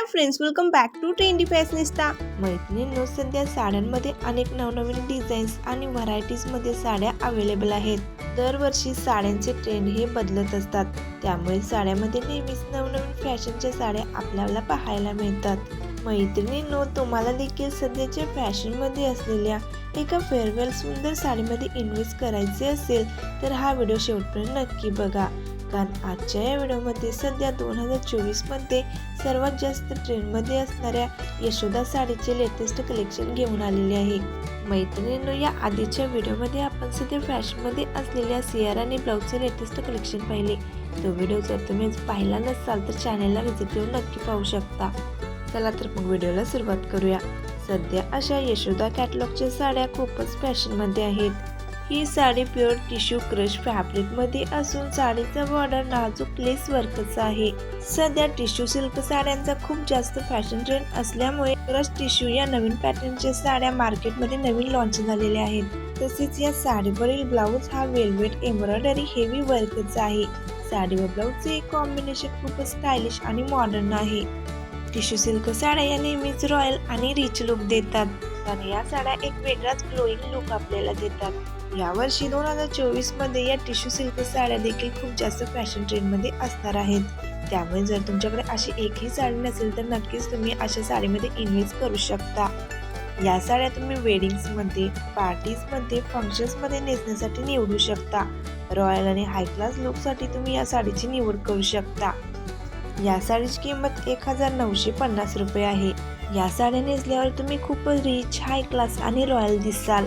Hi friends welcome back to trendy fashionista मैत्रिणींनो सध्या साड्यांमध्ये अनेक नवनवीन डिझाईन्स आणि व्हरायटीजमध्ये साड्या अवेलेबल आहेत. दरवर्षी साड्यांचे ट्रेंड हे बदलत असतात. त्यामुळे साड्यामध्ये नेहमीच नवनवीन फॅशनच्या साड्या आपल्याला पाहायला मिळतात. मैत्रिणींनो तुम्हाला देखील सध्याच्या फॅशनमध्ये असलेल्या एका फेअरवेल सुंदर साडीमध्ये इन्व्हेस्ट करायचे असेल तर हा व्हिडिओ शेवटपर्यंत नक्की बघा. कारण आजच्या या व्हिडिओमध्ये सध्या दोन हजार चोवीसमध्ये सर्वात जास्त ट्रेंडमध्ये असणाऱ्या यशोदा साडीचे लेटेस्ट कलेक्शन घेऊन आलेले आहे. मैत्रिणींनो या आधीच्या व्हिडिओमध्ये आपण सध्या फॅशनमध्ये असलेल्या सियारा आणि ब्लाऊजचे लेटेस्ट कलेक्शन पाहिले. तो व्हिडिओ जर तुम्ही पाहिला नसाल तर चॅनलला व्हिजिट देऊन नक्की पाहू शकता. चला तर मग व्हिडिओला सुरुवात करूया. सध्या अशा यशोदा कॅटलॉगच्या साड्या खूपच फॅशनमध्ये आहेत. ही साडी प्युअर टिश्यू क्रश फॅब्रिकमध्ये असून साडीचा बॉर्डर नाजूक लेस वर्कचा आहे. सध्या टिश्यू सिल्क साड्यांचा खूप जास्त फॅशन ट्रेंड असल्यामुळे क्रश टिश्यू या नवीन पॅटर्नच्या साड्या मार्केटमध्ये नवीन लॉन्च झालेल्या आहेत. तसेच या साडीवरील ब्लाऊज हा वेलवेट एम्ब्रॉयडरी हेवी वर्कचा आहे. साडी व ब्लाऊजचे कॉम्बिनेशन खूपच स्टायलिश आणि मॉडर्न आहे. टिश्यू सिल्क साड्या या नेहमीच रॉयल आणि रिच लुक देतात. आणि या साड्या एक वेगळाच ग्लोईंग लुक आपल्याला देतात. यावर्षी दोन हजार चोवीसमध्ये या टिश्यू सिल्क साड्या देखील खूप जास्त फॅशन ट्रेंडमध्ये असणार आहेत. त्यामुळे जर तुमच्याकडे अशी एकही साडी नसेल तर नक्कीच तुम्ही अशा साडीमध्ये इन्व्हेस्ट करू शकता. या साड्या तुम्ही वेडिंग्समध्ये पार्टीजमध्ये फंक्शन्समध्ये नेसण्यासाठी निवडू शकता. रॉयल आणि हाय क्लास लुकसाठी तुम्ही या साडीची निवड करू शकता. या साडीची किंमत एक हजार नऊशे पन्नास रुपये आहे. या साड्या नेसल्यावर तुम्ही खूप रिच हाय क्लास आणि रॉयल दिसाल.